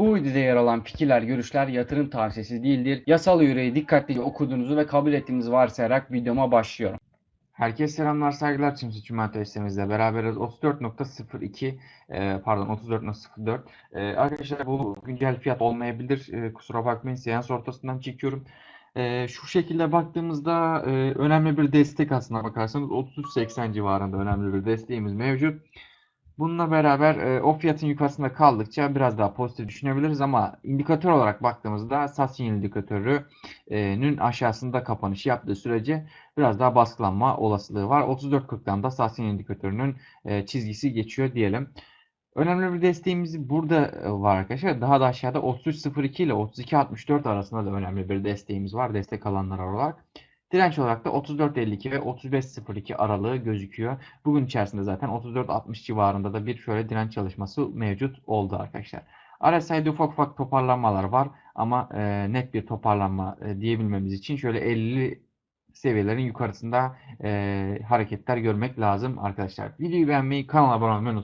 Bu videoda yer alan fikirler, görüşler yatırım tavsiyesi değildir. Yasal yüreği dikkatlice okuduğunuzu ve kabul ettiğinizi varsayarak videoma başlıyorum. Herkese selamlar, saygılar. Çimsi Çimen testimizle beraberiz. 34.02 e, pardon 34.04 e, Arkadaşlar bu güncel fiyat olmayabilir. E, kusura bakmayın seans ortasından çekiyorum. Şu şekilde baktığımızda önemli bir destek aslına bakarsanız 33.80 civarında önemli bir desteğimiz mevcut. Bununla beraber e, o fiyatın yukarısında kaldıkça biraz daha pozitif düşünebiliriz ama indikatör olarak baktığımızda sat sinyal indikatörünün aşağısında kapanış yaptığı sürece biraz daha baskılanma olasılığı var. 34.40'dan da sat sinyal indikatörünün e, çizgisi geçiyor diyelim. Önemli bir desteğimiz burada e, var arkadaşlar. Daha da aşağıda 33.02 ile 32.64 arasında da önemli bir desteğimiz var. Destek alanlar olarak. Direnç olarak da 34.52 ve 35.02 aralığı gözüküyor. Bugün içerisinde zaten 34.60 civarında da bir şöyle direnç çalışması mevcut oldu arkadaşlar. RSI'de ufak ufak toparlanmalar var ama e, net bir toparlanma e, diyebilmemiz için şöyle 50 seviyelerin yukarısında e, hareketler görmek lazım arkadaşlar. Videoyu beğenmeyi, kanala abone olmayı unutmayın.